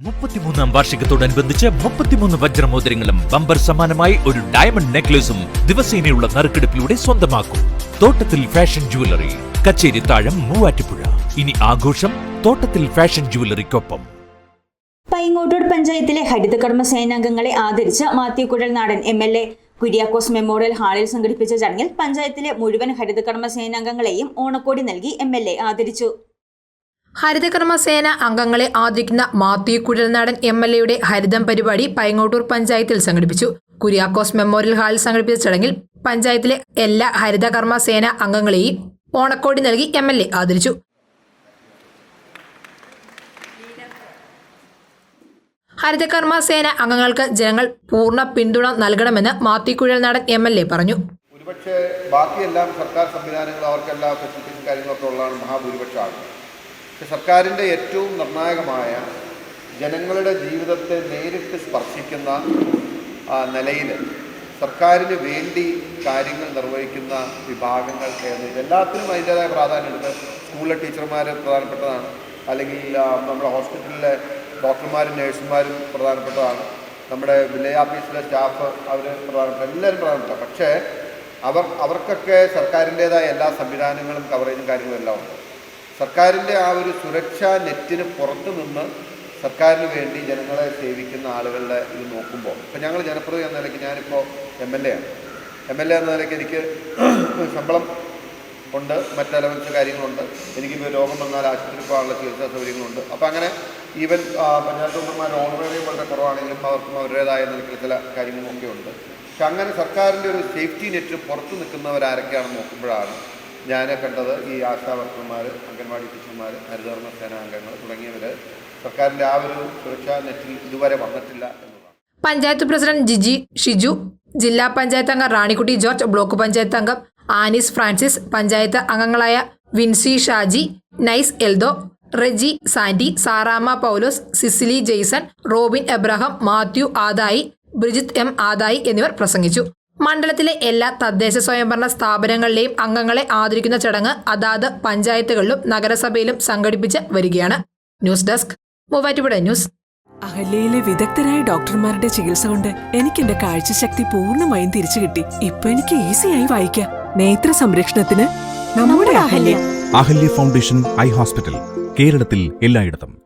മുപ്പത്തിമൂന്നാം വാർഷികത്തോടനുബന്ധിച്ച് മുപ്പത്തിമൂന്ന് വജ്രമോതിരങ്ങളും ബമ്പർ സമാനമായി ഒരു ഡയമണ്ട് നെക്ലേസും ദിവസേനയുള്ള നറുക്കെടുപ്പിലൂടെ സ്വന്തമാക്കും. തോട്ടത്തിൽ ഫാഷൻ ജുവലറി കച്ചേരി താഴം മൂവാറ്റുപുഴ. ഇനി ആഘോഷം തോട്ടത്തിൽ ഫാഷൻ ജുവലറിക്കൊപ്പം പൈങ്ങോട്ടൂർ പഞ്ചായത്തിലെ ഹരിതകർമ്മ സേനാംഗങ്ങളെ ആദരിച്ച് Mathew Kuzhalnadan M L A Kuriakose memorial ഹാളിൽ സംഘടിപ്പിച്ച ചടങ്ങിൽ പഞ്ചായത്തിലെ മുഴുവൻ ഹരിതകർമ്മ സേനാംഗങ്ങളെയും ഓണക്കോടി നൽകി എ ആദരിച്ചു. ഹരിതകർമ്മ സേന അംഗങ്ങളെ ആദരിക്കുന്ന മാത്യു കുഴൽനാടൻ എം എൽ എയുടെ ഹരിതം പരിപാടി പൈങ്ങോട്ടൂർ പഞ്ചായത്തിൽ സംഘടിപ്പിച്ചു. കുര്യാക്കോസ് മെമ്മോറിയൽ ഹാളിൽ സംഘടിപ്പിച്ച ചടങ്ങിൽ പഞ്ചായത്തിലെ എല്ലാ ഹരിതകർമ്മസേന അംഗങ്ങളെയും ഓണക്കോടി നൽകി എം എൽ എ ആദരിച്ചു. ഹരിതകർമ്മ സേന അംഗങ്ങൾക്ക് ജനങ്ങൾ പൂർണ പിന്തുണ നൽകണമെന്ന് Mathew Kuzhalnadan M L A പറഞ്ഞു. ഒരുപക്ഷെ ബാക്കിയെല്ലാം സർക്കാർ സംവിധാനങ്ങൾ അവർക്കെല്ലാം ഫെസിലിറ്റീസും കാര്യങ്ങളൊക്കെ ഉള്ളതാണ് മഹാഭൂരിപക്ഷം ആളുകൾ സർക്കാരിന്റെ ഏറ്റവും നിർണായകമായ ജനങ്ങളുടെ ജീവിതത്തെ നേരിട്ട് സ്പർശിക്കുന്ന നിലയിൽ സർക്കാരിന് വേണ്ടി കാര്യങ്ങൾ നിർവഹിക്കുന്ന വിഭാഗങ്ങൾ എന്ന് എല്ലാത്തിനും അതിന്റേതായ പ്രാധാന്യം എടുത്ത് സ്കൂളിലെ ടീച്ചർമാർ പ്രധാനപ്പെട്ടതാണ്. അല്ലെങ്കിൽ നമ്മുടെ ഹോസ്പിറ്റലിലെ ഡോക്ടർമാരും നേഴ്സുമാരും പ്രധാനപ്പെട്ടതാണ്. നമ്മുടെ വില്ലേജ് ഓഫീസിലെ സ്റ്റാഫ് അവർ പ്രധാനപ്പെട്ട എല്ലാവരും പ്രധാനപ്പെട്ട. പക്ഷേ അവർ അവർക്കൊക്കെ സർക്കാരിന്റേതായ എല്ലാ സംവിധാനങ്ങളും കവറേജും കാര്യങ്ങളും എല്ലാം ഉണ്ട്. സർക്കാരിന്റെ ആ ഒരു സുരക്ഷാ നെറ്റിന് പുറത്തു നിന്ന് സർക്കാരിന് വേണ്ടി ജനങ്ങളെ സേവിക്കുന്ന ആളുകളുടെ ഇത് നോക്കുമ്പോൾ ഇപ്പം ഞങ്ങൾ ജനപ്രതിനിധി എന്ന നിലയ്ക്ക് ഞാനിപ്പോൾ എം എൽ എ ആണ്. എം എൽ എ എന്ന നിലയ്ക്ക് എനിക്ക് ശമ്പളം ഉണ്ട് മറ്റ് അലവൻസ് കാര്യങ്ങളുണ്ട്. എനിക്കിപ്പോൾ രോഗം വന്നാൽ ആശുപത്രിയിൽ പോകാനുള്ള ചികിത്സാ സൗകര്യങ്ങളുണ്ട്. അപ്പോൾ അങ്ങനെ ഈവൻ പഞ്ചായത്ത് മെമ്പർമാർ ഓണറേറിയം വളരെ കുറവാണെങ്കിലും അവർക്കും അവരുടേതായ നിലയ്ക്ക് ചില കാര്യങ്ങളൊക്കെ ഉണ്ട് പക്ഷെ അങ്ങനെ സർക്കാരിന്റെ ഒരു സേഫ്റ്റി നെറ്റ് പുറത്ത് നിൽക്കുന്നവരാരൊക്കെയാണെന്ന് നോക്കുമ്പോഴാണ് ഞാൻ കണ്ടത് ഈ ആശാ വർക്കർമാർ അംഗൻവാടി ടീച്ചർമാർ ഹരിതകർമ്മ സേനാംഗങ്ങൾ തുടങ്ങിയവർ സർക്കാരിന്റെ ആ ഒരു സുരക്ഷാ നെറ്റിൽ ഇതുവരെ വന്നിട്ടില്ല പഞ്ചായത്ത് പ്രസിഡന്റ് ജിജി ഷിജു ജില്ലാ പഞ്ചായത്ത് അംഗം റാണിക്കുട്ടി ജോർജ് ബ്ലോക്ക് പഞ്ചായത്ത് അംഗം ആനിസ് ഫ്രാൻസിസ് പഞ്ചായത്ത് അംഗങ്ങളായ Vincy Shaji Nice Eldho Reji Sandy Sarama Paulose Cicily Jaison Robin Abraham Mathew Adayi Brijith M Adayi എന്നിവർ പ്രസംഗിച്ചു. മണ്ഡലത്തിലെ എല്ലാ തദ്ദേശ സ്വയംഭരണ സ്ഥാപനങ്ങളിലെയും അംഗങ്ങളെ ആദരിക്കുന്ന ചടങ്ങ് അതാത് പഞ്ചായത്തുകളിലും നഗരസഭയിലും സംഘടിപ്പിച്ച് വരികയാണ്. News desk Muvattupuzha news. അഹല്യയിലെ വിദഗ്ധരായ ഡോക്ടർമാരുടെ ചികിത്സ കൊണ്ട് എനിക്ക് എന്റെ കാഴ്ചശക്തി പൂർണമായും തിരിച്ചു കിട്ടി. ഇപ്പൊ എനിക്ക് ഈസിയായി വായിക്കാം. നേത്ര സംരക്ഷണത്തിന് നമ്മുടെ Ahalya. Ahalya foundation eye hospital കേരളത്തിൽ എല്ലായിടത്തും.